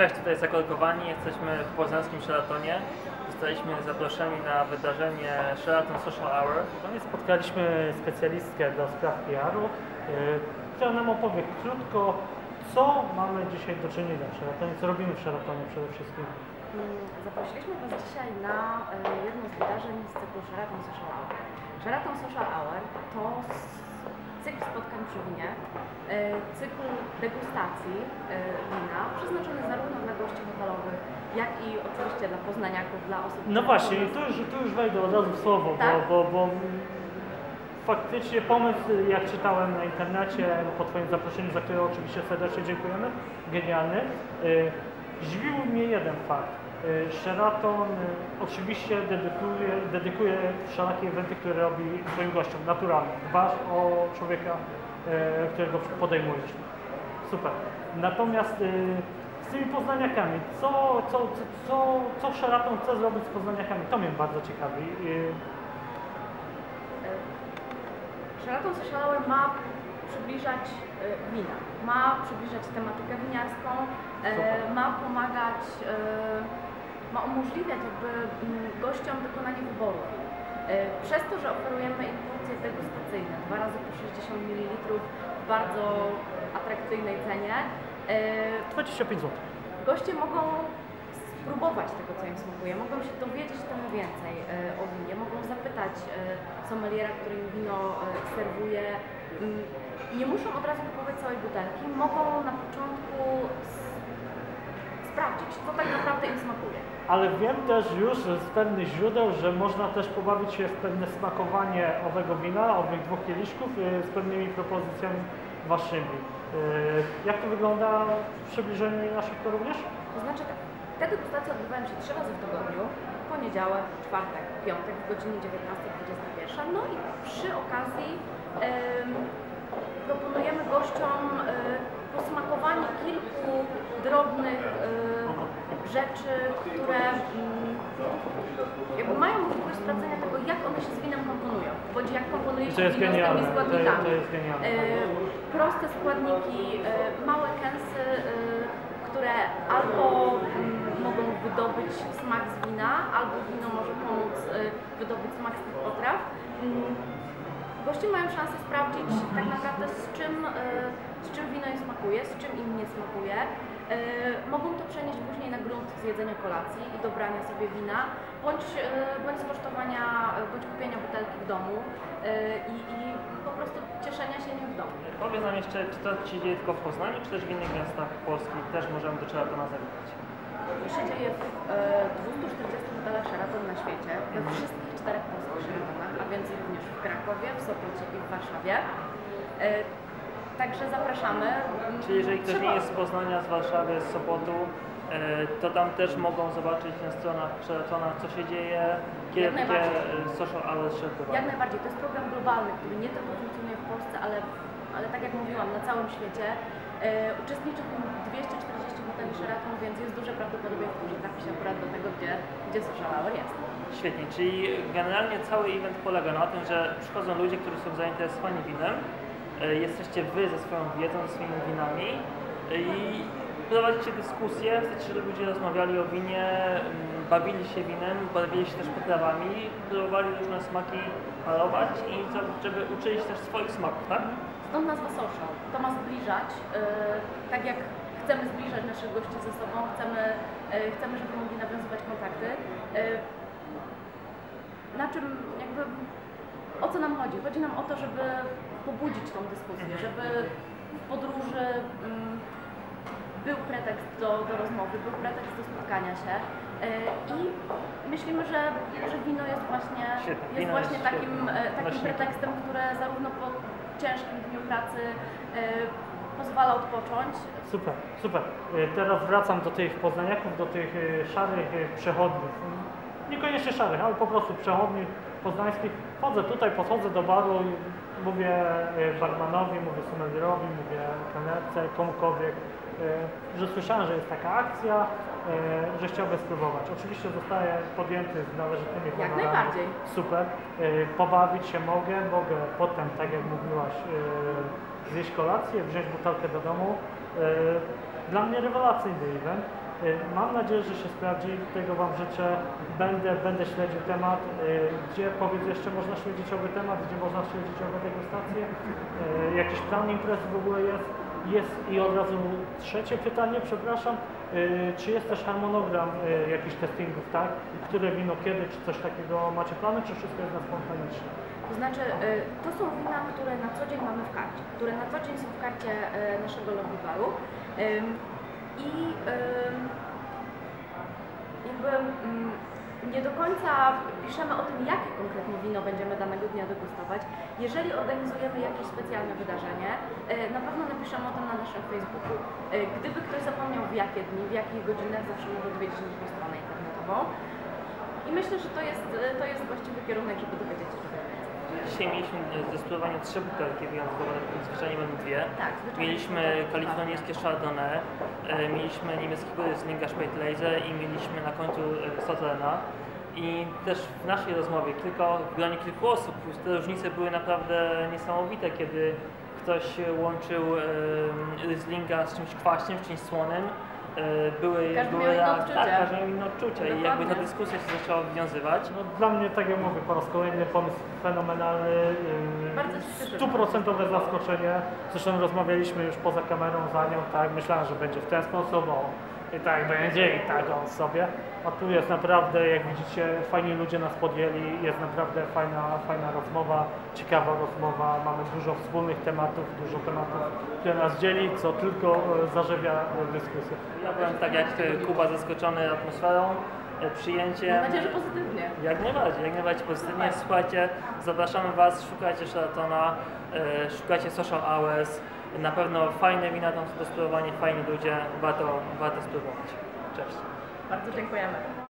Cześć, tutaj Zakolkowani. Jesteśmy w poznańskim Sheratonie. Zostaliśmy zaproszeni na wydarzenie Sheraton Social Hour. No Spotkaliśmy specjalistkę do spraw PR-u, yy, która nam opowie krótko, co mamy dzisiaj do czynienia w Sheratonie, co robimy w Sheratonie przede wszystkim. Mm, Zaprosiliśmy Was dzisiaj na e, jedno z wydarzeń z cyklu Sheraton Social Hour. Sheraton Social Hour to cykl spotkań przy winie, e, cykl degustacji e, wina, przeznaczony zarówno dla gości hotelowych, jak i oczywiście dla poznaniaków, dla osób... No właśnie, i tu już, tu już wejdę od razu w słowo, Tak? bo, bo, bo faktycznie pomysł, jak czytałem na internecie, po Twoim zaproszeniu, za które oczywiście serdecznie dziękujemy, genialny. Yy, Zdziwił mnie jeden fakt. Yy, Sheraton yy, oczywiście dedykuje, dedykuje wszelakie eventy, które robi swoim gościom, naturalnie. Dbasz o człowieka, yy, którego podejmujesz. Super. Natomiast z tymi poznaniakami, co, co, co, co, Sheraton chce zrobić z poznaniakami? To mnie bardzo ciekawi. Sheraton Hour ma przybliżać e, wina, ma przybliżać tematykę winiarską, e, Super. ma pomagać, e, ma umożliwiać jakby mm, gościom dokonanie wyboru. E, Przez to, że oferujemy im porcje degustacyjne, dwa razy po 60 ml w bardzo atrakcyjnej cenie, e, 25 zł. Goście mogą spróbować tego, co im smakuje, mogą się dowiedzieć trochę więcej e, o winie, mogą zapytać sommeliera, który im wino serwuje. Mm, Nie muszą od razu kupować całej butelki, mogą na początku sprawdzić, co tak naprawdę im smakuje. Ale wiem też już z pewnych źródeł, że można też pobawić się w pewne smakowanie owego wina, owych dwóch kieliszków y, z pewnymi propozycjami waszymi. Y, Jak to wygląda w przybliżeniu naszych to również? To znaczy tak, te degustacje odbywają się trzy razy w tygodniu, poniedziałek, czwartek, piątek w godzinie 19-21. No i przy okazji em, proponujemy gościom e, posmakowanie kilku drobnych e, rzeczy, które mm, jakby mają możliwość sprawdzenia tego, jak one się z winem komponują, bądź jak komponuje się wino z tymi to, składnikami. to jest genialne. E, proste składniki, e, małe kęsy, które albo mm, mogą wydobyć smak z wina, albo wino może pomóc wydobyć smak z tych potraw. Mm, Goście mają szansę sprawdzić tak naprawdę z czym, smakuje, z czym im nie smakuje. E, Mogą to przenieść później na grunt zjedzenia kolacji i dobrania sobie wina, bądź, e, bądź skosztowania, e, bądź kupienia butelki w domu i, i po prostu cieszenia się nim w domu. Powiedz nam jeszcze, czy to się dzieje tylko w Poznaniu, czy też w innych miastach Polski też możemy do Sheratona zawitać? To się dzieje w e, 240 hotelach Sheraton na świecie, we wszystkich czterech polskich Sheratonach, a więc również w Krakowie, w Sopocie i w Warszawie. Także zapraszamy. Czyli jeżeli ktoś Trzeba- nie jest z Poznania, z Warszawy, z Sopotu, e, to tam też mogą zobaczyć na stronach Sheratona, co się dzieje, kiedy e, social hours się. Jak najbardziej, to jest program globalny, który nie tylko funkcjonuje w Polsce, ale, ale tak jak mówiłam, na całym świecie. E, uczestniczy w nim 240 hoteli Sheraton, więc jest duże prawdopodobieństwo, że trafi się akurat do tego, gdzie, gdzie social hour jest. Świetnie, czyli generalnie cały event polega na tym, że przychodzą ludzie, którzy są zainteresowani winem, jesteście wy ze swoją wiedzą, ze swoimi winami e, i prowadzicie dyskusje, chcecie, żeby ludzie rozmawiali o winie, mm, bawili się winem, bawili się też potrawami, próbowali różne smaki parować i żeby uczyli się też swoich smaków, tak? Stąd nazwa social. To ma zbliżać, e, tak jak chcemy zbliżać naszych gości ze sobą, chcemy, e, chcemy żeby mogli nawiązywać kontakty. E, na czym jakby, o co nam chodzi? Chodzi nam o to, żeby pobudzić tą dyskusję, żeby w podróży mm, był pretekst do, do rozmowy, był pretekst do spotkania się e, i myślimy, że, że wino jest właśnie, jest właśnie takim, e, takim pretekstem, które zarówno po ciężkim dniu pracy e, pozwala odpocząć. Super, super. Y, Teraz wracam do tych poznaniaków, do tych y, szarych y, przechodniów. Niekoniecznie szarych, ale po prostu przechodni poznańskich. Chodzę tutaj, podchodzę do baru, i mówię y, barmanowi, mówię sommelierowi, mówię kelnerce, komukolwiek, y, że słyszałem, że jest taka akcja, y, że chciałby spróbować. Oczywiście zostaje podjęty z należytymi Jak honorami. najbardziej. Super. Pobawić się mogę, mogę potem, tak jak mówiłaś, zjeść kolację, wziąć butelkę do domu. Dla mnie rewelacyjny event. Y, Mam nadzieję, że się sprawdzi, tego Wam życzę. Będę, będę śledził temat. Y, Gdzie powiedz jeszcze można śledzić owy temat, gdzie można śledzić owe degustacje? Y, Jakiś plan imprezy w ogóle jest? Jest i od razu trzecie pytanie, przepraszam. Czy jest też harmonogram jakichś testingów, tak? Które wino kiedy, czy coś takiego macie plany, czy wszystko jest na spontanicznie? To znaczy, to są wina, które na co dzień mamy w karcie, które na co dzień są w karcie naszego lobbywaru. I jakby ym, nie do końca piszemy o tym, jakie konkretnie wino będziemy danego dnia degustować. Jeżeli organizujemy jakieś specjalne wydarzenie, y, na pewno napiszemy o tym na naszym Facebooku. Y, Gdyby ktoś zapomniał w jakie dni, w jakich godzinach, zawsze może odwiedzić naszą stronę internetową. I myślę, że to jest, y, to jest właściwy kierunek, żeby dowiedzieć się. Dzisiaj mieliśmy zdecydowanie trzy butelki wyjątkowe, zwyczajnie będą dwie. Tak. Mieliśmy kalifornijskie Chardonnay, e, mieliśmy niemieckiego Slinga Spätlese i mieliśmy na końcu e, Sauterna. I też w naszej rozmowie, tylko w gronie kilku osób, te różnice były naprawdę niesamowite, kiedy ktoś łączył Rieslinga z czymś kwaśnym, z czymś słonym. E, Były, Każdy były miał inne odczucie. Tak, każdy miał inne odczucia i jakby ta Dokładnie. dyskusja się zaczęła wywiązywać. No, dla mnie, tak jak mówię, po raz kolejny pomysł fenomenalny. Bardzo się cieszę. Stuprocentowe zaskoczenie. Zresztą rozmawialiśmy już poza kamerą za nią, tak? Myślałem, że będzie w ten sposób, o, i tak będzie, i tak on sobie. A tu jest naprawdę, jak widzicie, fajni ludzie nas podjęli, jest naprawdę fajna, fajna rozmowa, ciekawa rozmowa, mamy dużo wspólnych tematów, dużo tematów, które nas dzieli, co tylko e, zażywia e, dyskusję. Ja byłem tak jak e, Kuba zaskoczony atmosferą, przyjęciem. Mam nadzieję, że pozytywnie. Jak najbardziej, jak najbardziej pozytywnie. Słuchajcie, zapraszamy Was, szukajcie Sheratona, e, szukajcie Social Hours. Na pewno fajne wina tam są do spróbowania, fajni ludzie, warto, warto spróbować. Cześć. Bardzo dziękujemy.